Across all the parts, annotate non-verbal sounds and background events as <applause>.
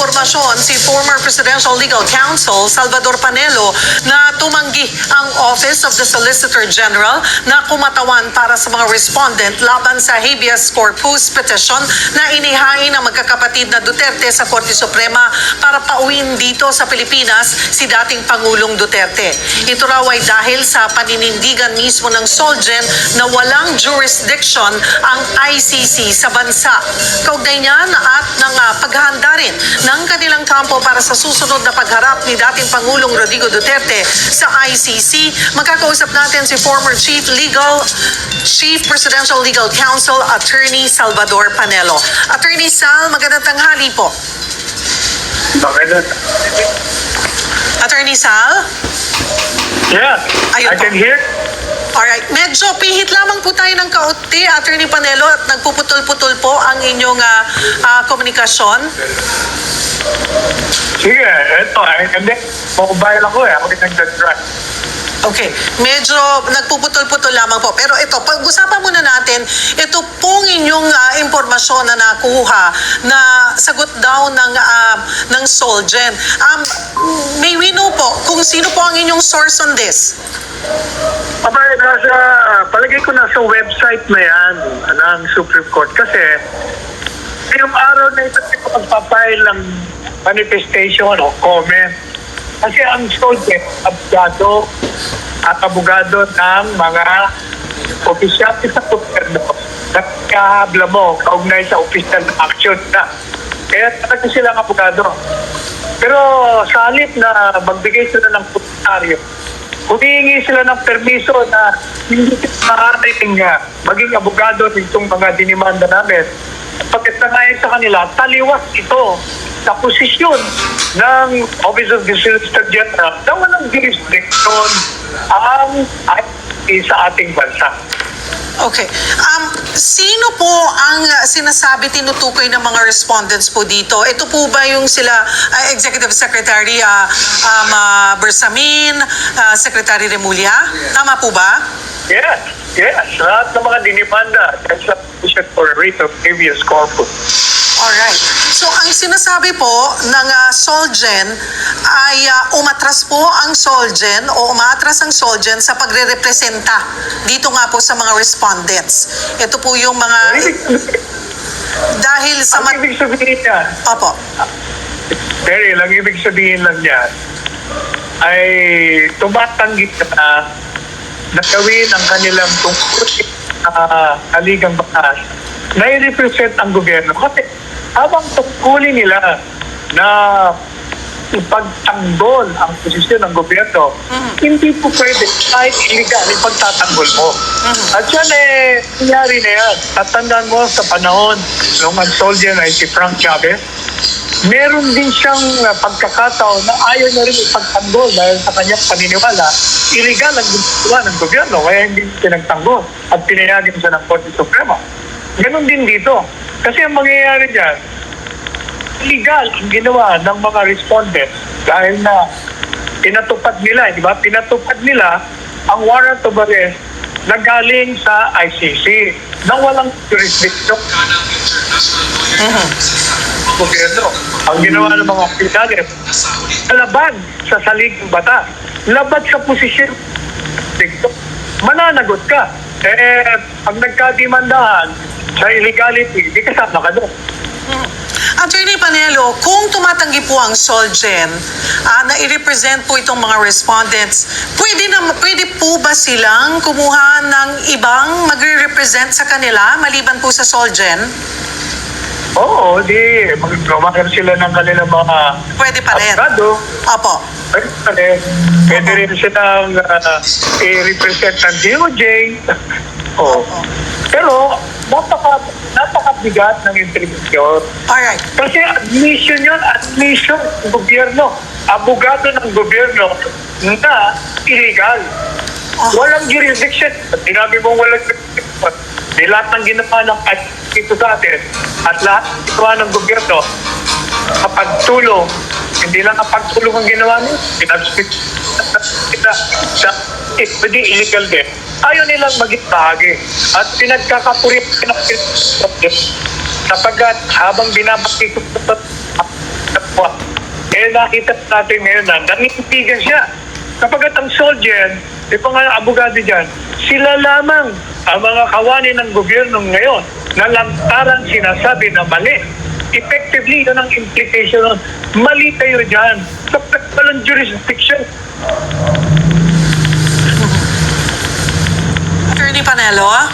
impormasyon si former Presidential Legal Counsel Salvador Panelo na tumanggi ang Office of the Solicitor General na kumatawan para sa mga respondent laban sa habeas corpus petition na inihain ng magkakapatid na Duterte sa Korte Suprema para pauwiin dito sa Pilipinas si dating Pangulong Duterte. Ito raw ay dahil sa paninindigan mismo ng Solgen na walang jurisdiction ang ICC sa bansa. Kaugnay niyan at ng ah, paghahanda rin ng kanilang kampo para sa susunod na pagharap ni dating Pangulong Rodrigo Duterte sa ICC, magkakausap natin si former Chief Legal Chief Presidential Legal Counsel Attorney Salvador Panelo. Attorney Sal, magandang tanghali po. Bakit? Attorney Sal? Yeah, Ayun I po. can hear. Alright, medyo pihit lamang po tayo ng kaunti, Attorney Panelo, at nagpuputol-putol po ang inyong ah, ah, komunikasyon. Sige, eto. Hindi, mobile ako eh. Ako din nag-drive. Okay, medyo nagpuputol-putol lamang po. Pero ito, pag-usapan muna natin, ito pong inyong ah, impormasyon na nakuha na sagot daw ng, ah, ng Solgen. Um, may we know po kung sino po ang inyong source on this? Aba, nasa, palagay ko nasa website na yan ng Supreme Court kasi yung araw na ito magpapile ng manifestation o comment. Kasi ang soldier, abogado at abogado ng mga opisyal sa gobyerno na kahabla mo kaugnay sa official action na. Kaya talaga silang abogado. Pero sa halip na magbigay sila ng putaryo, humihingi sila ng permiso na hindi maaaring uh, maging abogado nitong mga dinimanda namin. Pagkasangayon sa kanila, taliwas ito sa posisyon ng Office of the Solicitor General na walang jurisdiction ang sa ating bansa. Okay. Um, sino po ang uh, sinasabi tinutukoy ng mga respondents po dito? Ito po ba yung sila uh, Executive Secretary uh, um, uh, Bersamin, uh, Secretary Remulla? Tama po ba? Yes, yes. Lahat ng mga dahil sa petition for writ of habeas corpus. Alright. So ang sinasabi po ng uh, Solgen ay uh, umatras po ang Solgen o umatras ang Solgen sa pagre-representa dito nga po sa mga respondents. Ito po yung mga dahil sa ang ibig sabihin niya, Opo. Terry, ang ibig sabihin lang niya ay tumatanggi na na gawin ang kanilang tungkulin uh, kaligang batas na i-represent ang gobyerno. Kasi habang tungkulin nila na ipagtanggol ang posisyon ng gobyerno, hindi po pwede kahit illegal yung pagtatanggol mo. At yan eh, nangyari na yan. Tatandaan mo sa panahon nung ang soldier ay si Frank Chavez, meron din siyang uh, pagkakataon na ayaw na rin ipagtanggol dahil sa kanyang paniniwala, illegal ang ginagawa ng gobyerno, kaya hindi pinagtanggol at pinayagan siya ng Korte Suprema. Ganon din dito. Kasi ang mangyayari dyan, illegal ang ginawa ng mga respondents dahil na pinatupad nila, di ba? Pinatupad nila ang warrant of arrest na galing sa ICC na walang jurisdiction gobyerno. Ang ginawa ng mga opisyales, laban sa saligang bata, laban sa posisyon. Mananagot ka. Eh, pag nagkadimandahan sa illegality, di kasama ka doon. Attorney Panelo, kung tumatanggi po ang Solgen ah, na i-represent po itong mga respondents, pwede, na, pwede po ba silang kumuha ng ibang magre-represent sa kanila maliban po sa Solgen? Oo, di. Magkamakan sila ng kanilang mga Pwede pa rin. abogado. Opo. Pwede pa rin. Pwede rin silang uh, i-represent ng DOJ. <laughs> Oo. Pero, napaka, napakabigat ng intervensyon. Alright. Kasi admission yun, admission ng gobyerno. Abogado ng gobyerno na illegal. Walang jurisdiction. Sinabi mong walang jurisdiction. Di lahat ng ginawa ng dito sa atin at lahat ng ginawa ng gobyerno kapag tulong, hindi lang kapag tulong ang ginawa niyo, pinag-speak kita sa eh, pwede illegal din. Ayaw nilang maging bahagi. At pinagkakapuri sapagkat habang binabati ko. Eh nakita natin ngayon na nangintigan siya. Kapag ang soldier, di ba nga abogado dyan, sila lamang ang mga kawani ng gobyerno ngayon na lantaran sinasabi na mali. Effectively, yun ang implication nun. Mali kayo dyan. Kapag walang jurisdiction, Attorney Panelo, ah?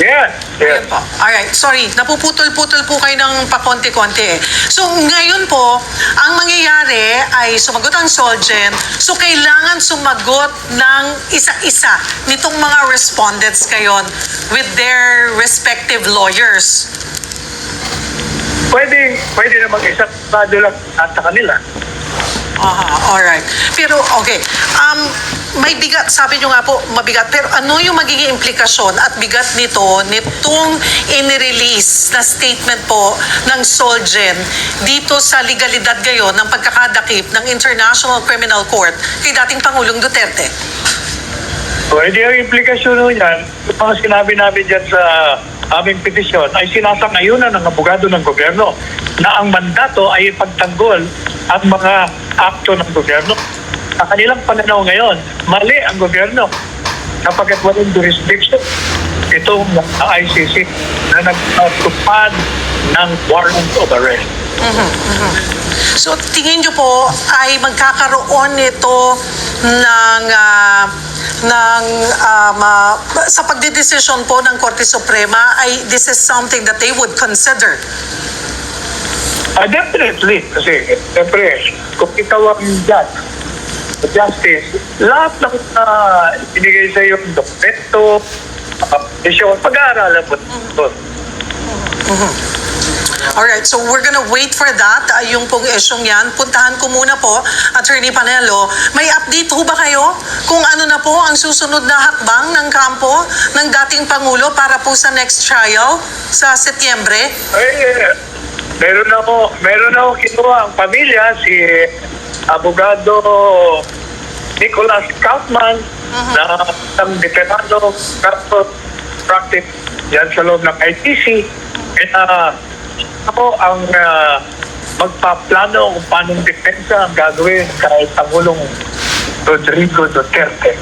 Yes, yes. Ayun po. Alright, sorry, napuputol-putol po kayo ng pakonti-konti eh. So ngayon po, ang mangyayari ay sumagot ang Solgen, so kailangan sumagot ng isa-isa nitong mga respondents ngayon with their respective lawyers. Pwede, pwede namang isang lang at sa kanila. Aha, alright. Pero okay, um, may bigat, sabi nyo nga po, mabigat. Pero ano yung magiging implikasyon at bigat nito, nitong inirelease na statement po ng Solgen dito sa legalidad ngayon ng pagkakadakip ng International Criminal Court kay dating Pangulong Duterte? Pwede ang implikasyon nun yan, mga sinabi namin dyan sa aming petisyon ay sinasangayunan ng abogado ng gobyerno na ang mandato ay ipagtanggol ang mga akto ng gobyerno. Sa kanilang pananaw ngayon, mali ang gobyerno kapag walang jurisdiction itong ICC na nagtupad ng warrant of arrest. So tingin nyo po ay magkakaroon nito ng ah, ng um, ah, sa pagdidesisyon po ng Korte Suprema ay this is something that they would consider. Ah, definitely. Kasi, siyempre, kung ikaw ang judge, justice, lahat ng uh, ibinigay sa iyo, dokumento, uh, desisyon, pag-aaralan mo ito. Alright, so we're gonna wait for that, ah, yung pong isyong yan. Puntahan ko muna po, Attorney Panelo. May update ho ba kayo kung ano na po ang susunod na hakbang ng kampo ng dating Pangulo para po sa next trial sa Setyembre? Ay, eh, meron na ako, meron na ako kinuha ang pamilya, si Abogado Nicholas Kaufman, na isang veterano, practice yan sa loob ng ITC. Uh, ako ang uh, magpaplano kung paano depensa ang gagawin kahit Pangulong Rodrigo Duterte.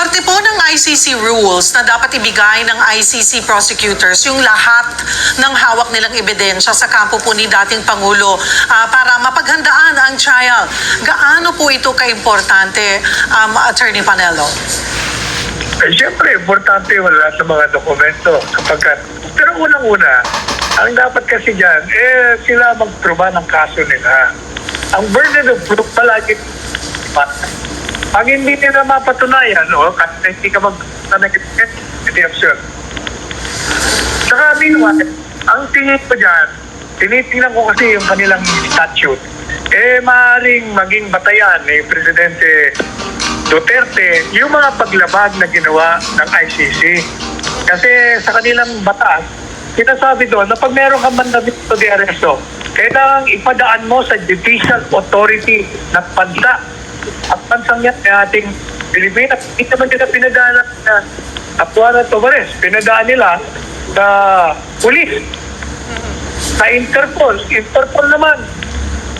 Parte po ng ICC rules na dapat ibigay ng ICC prosecutors yung lahat ng hawak nilang ebidensya sa kampo po ni dating Pangulo ah, para mapaghandaan ang trial. Gaano po ito kaimportante, um, Attorney Panelo? Eh, siyempre, importante yung lahat ng mga dokumento. Kapag, pero unang-una, ang dapat kasi dyan, eh, sila magproba ng kaso nila. Ang burden of proof palagi, pag hindi nila mapatunayan, o, kasi hindi ka mag-tanagit, hindi absurd. Saka meanwhile, ang tingin ko dyan, tinitingnan ko kasi yung kanilang statute, eh maaaring maging batayan ni Presidente Duterte yung mga paglabag na ginawa ng ICC. Kasi sa kanilang batas, sinasabi doon na pag meron ka man na dito di aresto, kailangan ipadaan mo sa judicial authority ng bansa. At bansang yan ay ating Pilipinas. Hindi naman nila pinadaan na Apuana Tomares. Pinadaan nila sa pulis, sa Interpol. Interpol naman,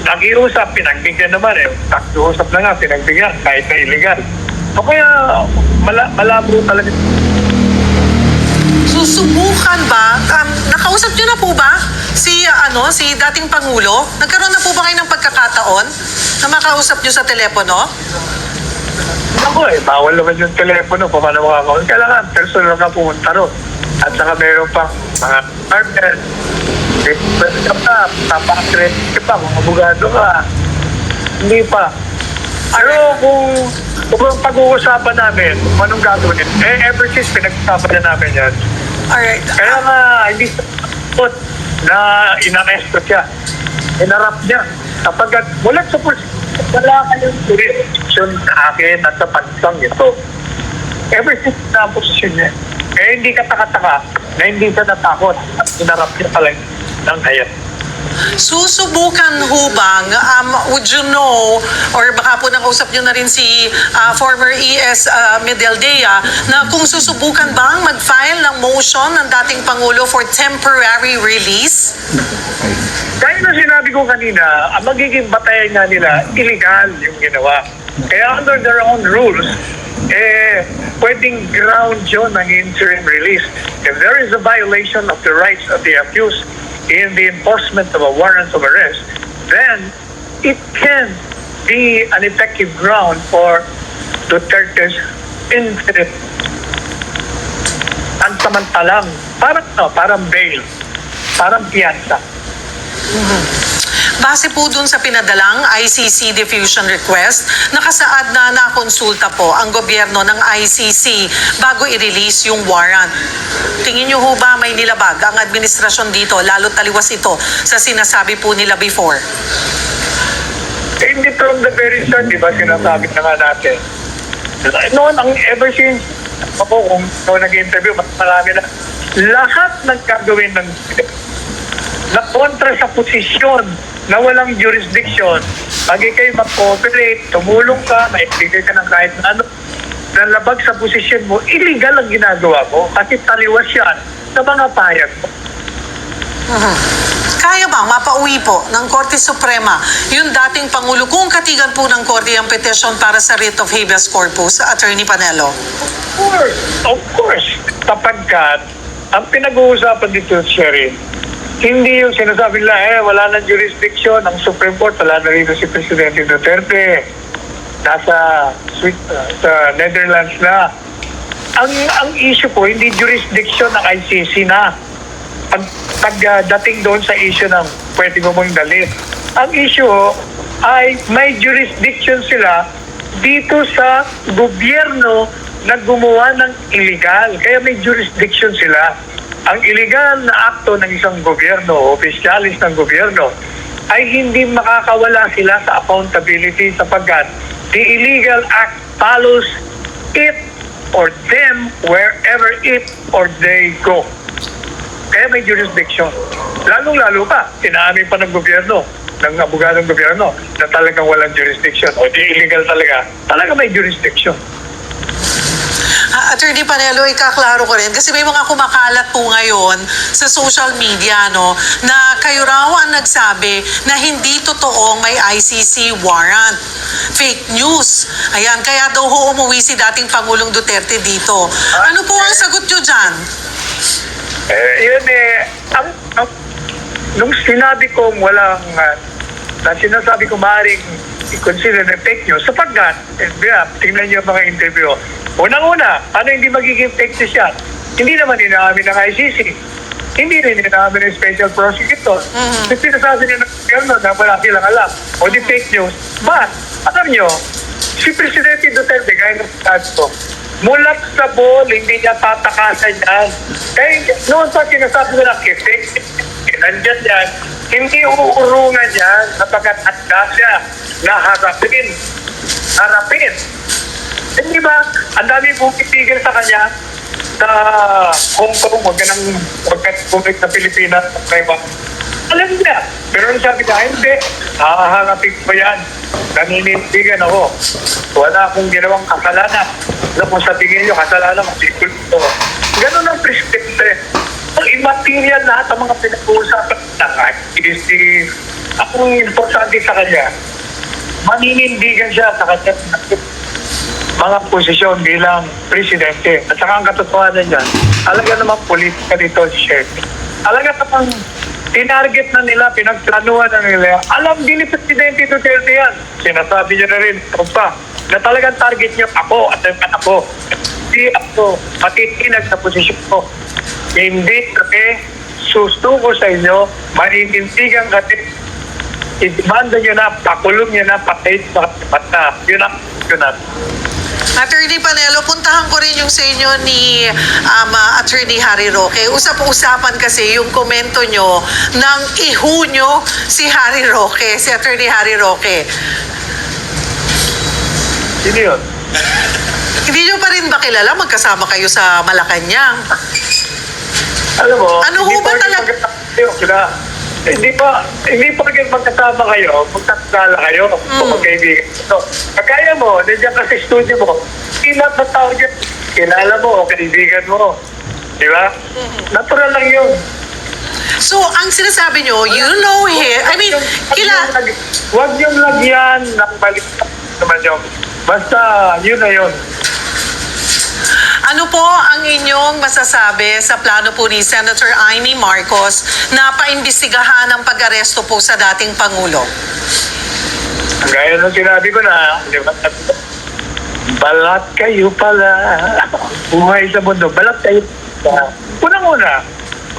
Nag-iusap, pinagbigyan naman eh. Nag-iusap na nga, pinagbigyan, kahit na illegal. O kaya, mala malabo talaga. Susubukan ba? Um, nakausap niyo na po ba si ah, ano si dating pangulo? Nagkaroon na po ba kayo ng pagkakataon na makausap niyo sa telepono? Ako eh, bawal naman yung telepono, paano makakawin. Kailangan, personal ka pumunta ron. At saka meron pang mga partner. Eh, pwede ka pa, tapakret ka pa, mga abogado ka. Hindi pa. Pero kung, kung ang pag-uusapan namin, kung anong gagawin, eh, ever since pinag-usapan na namin yan, Alright. Kaya nga, hindi sa na inaresto siya. Inarap niya. Kapag at- wala sa wala kayong jurisdiction sa akin at sa pansang ito. Ever since na posisyon niya, eh hindi ka taka-taka na hindi siya natakot at inarap niya pala ng hayat. Susubukan ho bang, um, would you know, or baka po nakausap nyo na rin si ah, former ES uh, Medaldea, na kung susubukan bang mag-file ng motion ng dating Pangulo for temporary release? Dahil na sinabi ko kanina, ang magiging batayan nga nila, illegal yung ginawa. Kaya under their own rules, eh, pwedeng ground yun ng interim release. If there is a violation of the rights of the accused in the enforcement of a warrant of arrest, then it can be an effective ground for Duterte's interim pansamantalang, parang, no, parang bail, parang piyansa. Base po dun sa pinadalang ICC diffusion request, nakasaad na nakonsulta po ang gobyerno ng ICC bago i-release yung warrant. Tingin niyo ho ba may nilabag ang administrasyon dito, lalo taliwas ito sa sinasabi po nila before? Eh, hindi from the very start, di ba, sinasabi na nga natin. Noon, ang ever since, ako kung noon nag-interview, mas marami na, lahat ng gagawin ng na kontra sa posisyon na walang jurisdiction, pag ikay mag-cooperate, tumulong ka, maibigay ka ng kahit na ano, nalabag sa posisyon mo, illegal ang ginagawa mo kasi taliwas yan sa mga payag mo. Kaya bang mapauwi po ng Korte Suprema yung dating Pangulo kung katigan po ng Korte ang petition para sa writ of habeas corpus, Attorney Panelo? Of course, of course. Kapagkat, ang pinag-uusapan dito, Sherry, hindi yung sinasabi nila, eh, wala nang jurisdiction ang Supreme Court, wala na rito si Presidente Duterte. Nasa Swiss, uh, sa Netherlands na. Ang ang issue po, hindi jurisdiction ng ICC na. Pag, pagdating doon sa issue ng pwede mo mong dalhin. Ang issue ho, ay may jurisdiction sila dito sa gobyerno na gumawa ng illegal. Kaya may jurisdiction sila. Ang illegal na akto ng isang gobyerno o fiscalis ng gobyerno ay hindi makakawala sila sa accountability sapagkat the illegal act follows it or them wherever it or they go. Kaya may jurisdiction. Lalong-lalo pa, inaamin pa ng gobyerno, ng abogadong gobyerno, na talagang walang jurisdiction o di illegal talaga, talaga may jurisdiction. Attorney Panelo, ikaklaro ko rin kasi may mga kumakalat po ngayon sa social media no na kayo raw ang nagsabi na hindi totoong may ICC warrant. Fake news. Ayan, kaya daw ho umuwi si dating Pangulong Duterte dito. Ano po ang sagot nyo dyan? Eh, yun eh, ang, ang, nung sinabi kong walang, uh, na sinasabi ko maaaring i-consider na fake news, sapagkat, yeah, tingnan niyo ang mga interview. Unang-una, ano hindi magiging fake news yan? Hindi naman inaamin ng ICC. Hindi rin inaamin ng special prosecutor. Mm-hmm. Sinasabi nila ng gobyerno na wala silang alam. O di fake news. But, alam niyo, si Presidente Duterte, gaya ng sabi ko, mulat sa ball, hindi niya tatakasan yan. Kaya noon pa sinasabi nila, kifik, nandyan yan, hindi uurungan yan sapagkat handa siya na harapin. Harapin. Hindi ba, ang dami pumitigil sa kanya sa Hong Kong, huwag ka nang, huwag ka sa Pilipinas, okay ba? Alam niya. Pero nung sabi niya, hindi, hahanapin ko yan. Naninindigan ako. Wala akong ginawang kasalanan. Alam mo, sa tingin niyo, kasalanan ko. Ganun ang prescripte. Ang immaterial lahat ng mga pinag-uusapan ng ICC. Ang importante sa kanya, maninindigan siya sa kanya mga posisyon bilang presidente. At saka ang katotohanan niyan, alaga naman politika dito si Shirley. Alaga namang tinarget na nila, pinagplanuhan na nila. Alam din ni Presidente Duterte yan. Sinasabi niya na rin, pa, na talagang target niya ako at ang anak ko. Hindi ako matitinag sa posisyon ko. Hindi kami susuko sa inyo, maninintigan kami i-demanda nyo na, pakulong nyo na, patay sa mata. Yun ang yun ang Attorney Panelo, puntahan ko rin yung sa inyo ni um, uh, Attorney Harry Roque. Usap-usapan kasi yung komento nyo ng ihu nyo si Harry Roque, si Attorney Harry Roque. Sino yun? Hindi nyo pa rin ba kilala? Magkasama kayo sa Malacanang. Alam mo, Ano ho ba porket talag- magkasama kayo, sila, hindi pa, hindi pa rin magkasama kayo, magkakala kayo, o magkaibigan. So, kagaya mo, nandiyan ka sa studio mo, lahat ng tao dyan, kilala mo kaibigan mo. Di ba? Natural lang yun. So, ang sinasabi nyo, you know him, I mean, kila, Huwag yung lagyan ng balik naman yun. Basta, yun na yun. Ano po ang inyong masasabi sa plano po ni Senator Amy Marcos na paimbestigahan ang pag-aresto po sa dating Pangulo? Gaya ng sinabi ko na, di ba? Balat kayo pala. Buhay sa mundo. Balat kayo pala. Unang-una,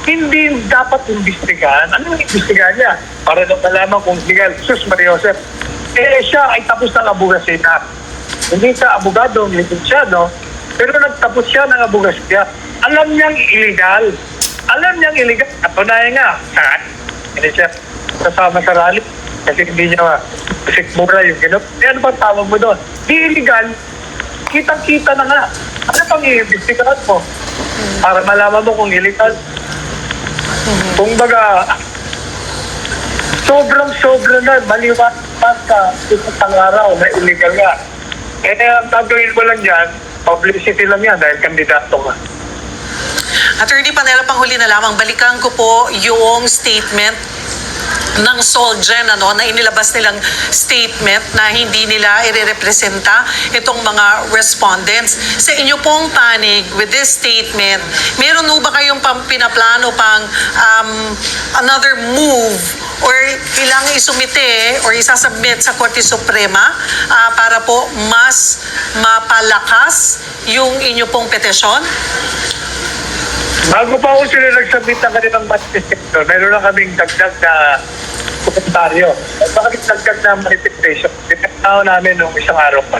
hindi dapat imbestigahan. Ano yung imbestigahan niya? Para daw malaman kung legal. Sus Maria Josep. Eh, siya ay tapos ng abugasina. Hindi siya abogado, lisensyado. Pero nagtapos siya ng abugasya. Alam niyang illegal. Alam niyang illegal. Katunayan nga. Saan? Hindi siya kasama sa rally. Kasi hindi niya sikmura yung gano'n. Eh, ano ba tawag mo doon? Di illegal. Kitang-kita na nga. Ano pang i-investigahan mo? Para malaman mo kung illegal. Kung baga, sobrang-sobra na, maliwanag ka isang araw na illegal nga. Eh, ang gagawin mo lang yan, publicity lang yan dahil kandidato ka. Attorney Panela, panghuli na lamang, balikan ko po yung statement ng Solgen ano, na inilabas nilang statement na hindi nila irerepresenta itong mga respondents. Sa inyo pong panig with this statement, meron ba kayong pang pinaplano pang um, another move or kailangan isumite or isasubmit sa Korte Suprema ah, para po mas mapalakas yung inyo pong petisyon? Bago pa ako sila nagsabit ng kanilang manifesto, meron na kaming dagdag na komentaryo. Meron kaming dagdag na manifestation. Tinatao namin nung isang araw pa.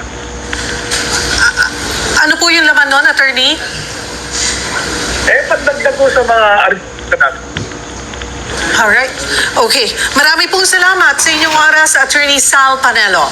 Ano po yung laman nun, attorney? Eh, pagdagdag ko sa mga artista namin. Alright. Okay. Marami pong salamat sa inyong oras, Attorney Sal Panelo.